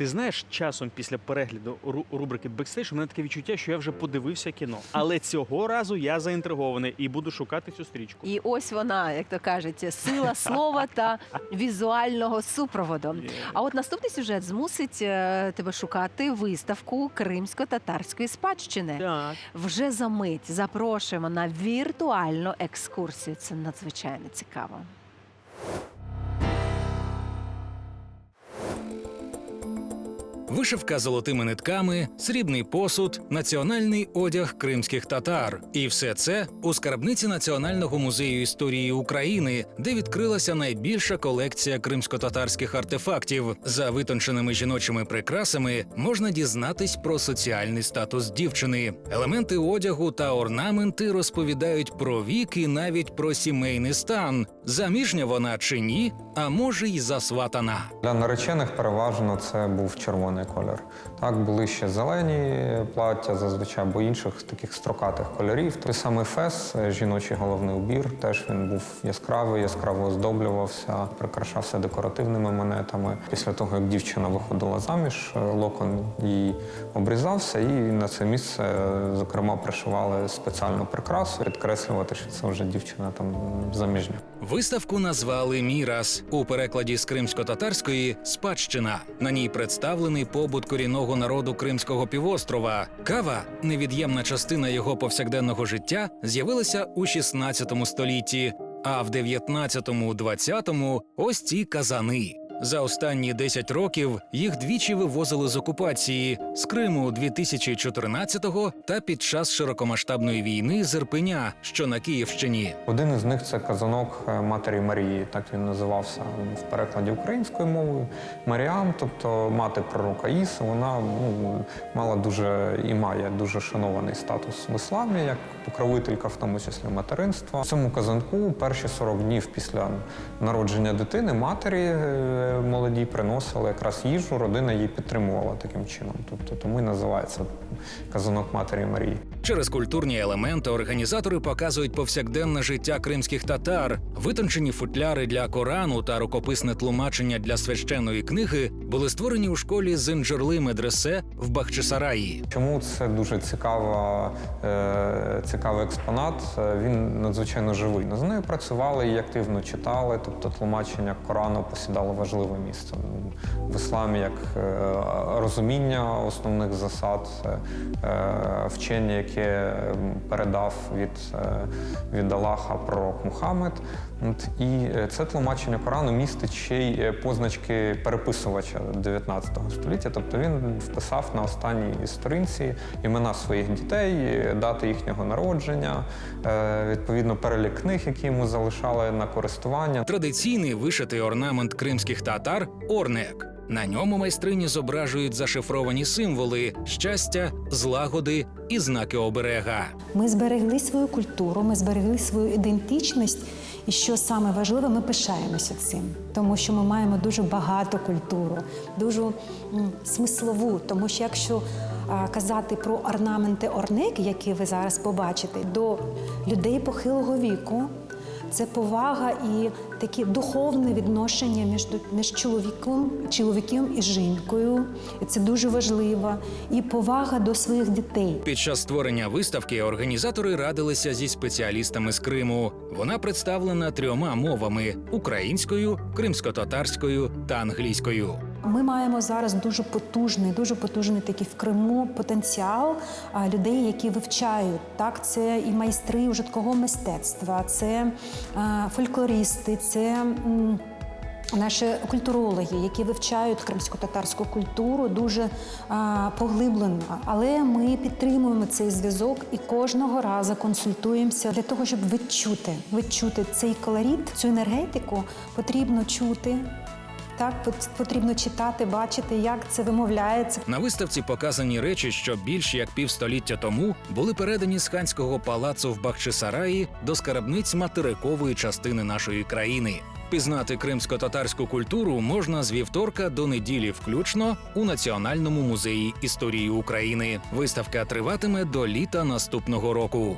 Ти знаєш, часом після перегляду ру- рубрики Бекстейдж у мене таке відчуття, що я вже подивився кіно. Але цього разу я заінтригований і буду шукати цю стрічку. І ось вона, як то кажуть, сила слова та візуального супроводу. А от наступний сюжет змусить е, тебе шукати виставку кримсько-татарської спадщини. Так. Вже за мить запрошуємо на віртуальну екскурсію. Це надзвичайно цікаво. Вишивка золотими нитками, срібний посуд, національний одяг кримських татар. І все це у скарбниці Національного музею історії України, де відкрилася найбільша колекція кримсько-татарських артефактів. За витонченими жіночими прикрасами можна дізнатись про соціальний статус дівчини. Елементи одягу та орнаменти розповідають про вік і навіть про сімейний стан. Заміжня вона чи ні, а може й засватана. Для наречених переважно це був червоний кольор. Так, були ще зелені плаття, зазвичай, або інших таких строкатих кольорів. Той самий фес, е, жіночий головний убір, теж він був яскравий, яскраво оздоблювався, прикрашався декоративними монетами. Після того, як дівчина виходила заміж, е, локон її обрізався, і на це місце, е, зокрема, пришивали спеціальну прикрасу, підкреслювати, що це вже дівчина там заміжня. Виставку назвали Мірас у перекладі з кримсько-татарської спадщина. На ній представлений побут корінного народу Кримського півострова. Кава, невід'ємна частина його повсякденного життя, з'явилася у 16 столітті, а в 19-20 – ось ці казани. За останні 10 років їх двічі вивозили з окупації з Криму 2014-го та під час широкомасштабної війни з Ірпеня, що на Київщині. Один із них це казанок е, Матері Марії, так він називався в перекладі українською мовою. Маріам, тобто мати пророка Іса, вона ну, мала дуже і має дуже шанований статус в ісламі, як покровителька, в тому числі материнства. В цьому казанку перші 40 днів після народження дитини матері е, молоді приносили якраз їжу, родина її підтримувала таким чином. Тобто тому і називається казанок Матері Марії. Через культурні елементи організатори показують повсякденне життя кримських татар. Витончені футляри для Корану та рукописне тлумачення для священної книги були створені у школі Зинджерли Медресе в Бахчисараї. Чому це дуже цікава, е, цікавий експонат? Е, Він надзвичайно живий. З нею працювали і активно читали, тобто тлумачення Корану посідало важливе місце в ісламі як е, розуміння основних засад, е, вчення, яке передав від, е, від Аллаха пророк Мухаммед. І е, це тлумачення Корану містить ще й позначки переписувача 19 століття. Тобто він вписав на останній сторінці імена своїх дітей, дати їхнього народження, відповідно перелік книг, які йому залишали на користування. Традиційний вишитий орнамент кримських татар орнек. На ньому майстрині зображують зашифровані символи щастя, злагоди і знаки оберега. Ми зберегли свою культуру, ми зберегли свою ідентичність. І що саме важливе, ми пишаємося цим, тому що ми маємо дуже багату культуру, дуже смислову. Тому що якщо казати про орнаменти орнеки, які ви зараз побачите, до людей похилого віку, це повага і таке духовне відношення між, між чоловіком, чоловіком і жінкою. І це дуже важливо. І повага до своїх дітей. Під час створення виставки організатори радилися зі спеціалістами з Криму. Вона представлена трьома мовами: українською, кримсько-татарською та англійською. Ми маємо зараз дуже потужний, дуже потужний такий в Криму потенціал людей, які вивчають. Так, це і майстри ужиткого мистецтва, це фольклористи, це. Наші культурологи, які вивчають кримсько-татарську культуру, дуже а, поглиблено. Але ми підтримуємо цей зв'язок і кожного разу консультуємося для того, щоб відчути, відчути цей колорит, цю енергетику потрібно чути. Так, потрібно читати, бачити, як це вимовляється. На виставці показані речі, що більш як півстоліття тому були передані з ханського палацу в Бахчисараї до скарбниць материкової частини нашої країни. Пізнати кримсько-татарську культуру можна з вівторка до неділі, включно у Національному музеї історії України. Виставка триватиме до літа наступного року.